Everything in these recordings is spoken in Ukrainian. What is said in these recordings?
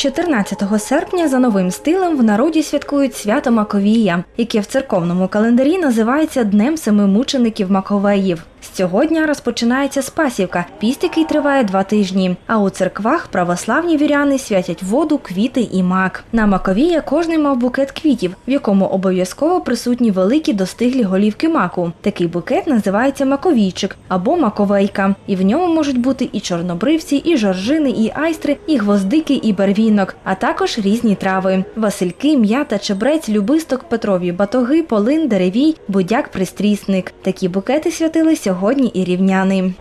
14 серпня за новим стилем в народі святкують свято Маковія, яке в церковному календарі називається Днем семи мучеників Маковеїв. Дня розпочинається Спасівка, піст, який триває два тижні. А у церквах православні віряни святять воду, квіти і мак. На Маковія кожний мав букет квітів, в якому обов'язково присутні великі достиглі голівки маку. Такий букет називається маковійчик або маковейка, і в ньому можуть бути і чорнобривці, і жоржини, і айстри, і гвоздики, і барвінок, а також різні трави: васильки, м'ята, чебрець, любисток, петрові батоги, полин, деревій, будяк, пристрісник. Такі букети святили сьогодні і рівняни.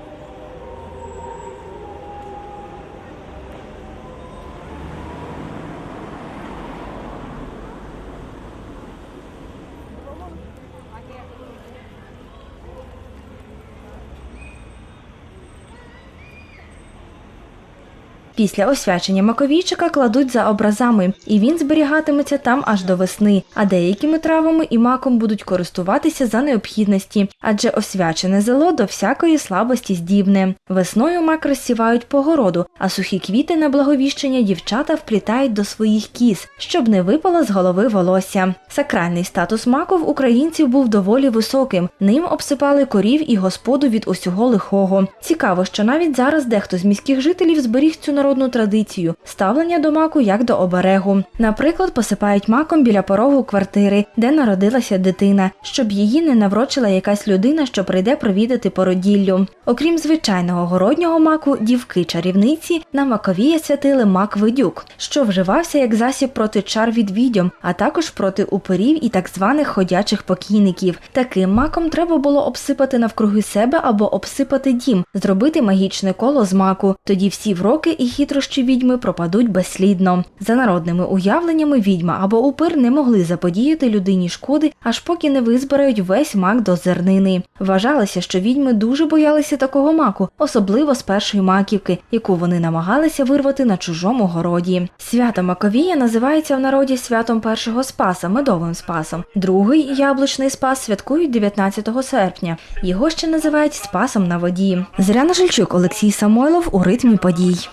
Після освячення маковійчика кладуть за образами, і він зберігатиметься там аж до весни. А деякими травами і маком будуть користуватися за необхідності, адже освячене зело до всякої слабості здібне. Весною мак розсівають по городу, а сухі квіти на благовіщення дівчата вплітають до своїх кіз, щоб не випало з голови волосся. Сакральний статус маку в українців був доволі високим. Ним обсипали корів і господу від усього лихого. Цікаво, що навіть зараз дехто з міських жителів зберіг цю народну традицію ставлення до маку як до оберегу. Наприклад, посипають маком біля порогу квартири, де народилася дитина, щоб її не наврочила якась людина, що прийде провідати породіллю. Окрім звичайного городнього маку, дівки-чарівниці на маковія святили мак видюк, що вживався як засіб проти чар від відьом, а також проти упирів і так званих ходячих покійників. Таким маком треба було обсипати навкруги себе або обсипати дім, зробити магічне коло з маку. Тоді всі вроки і хитрощі відьми пропадуть безслідно. За народними уявленнями відьма або упир не могли заподіяти людині шкоди, аж поки не визбирають весь мак до зернини. Вважалося, що відьми дуже боялися такого маку, особливо з першої маківки, яку вони намагалися вирвати на чужому городі. Свято Маковія називається в народі святом першого спаса, медовим спасом. Другий яблучний спас святкують 19 серпня. Його ще називають спасом на воді. Зоряна Жильчук, Олексій Самойлов у ритмі подій.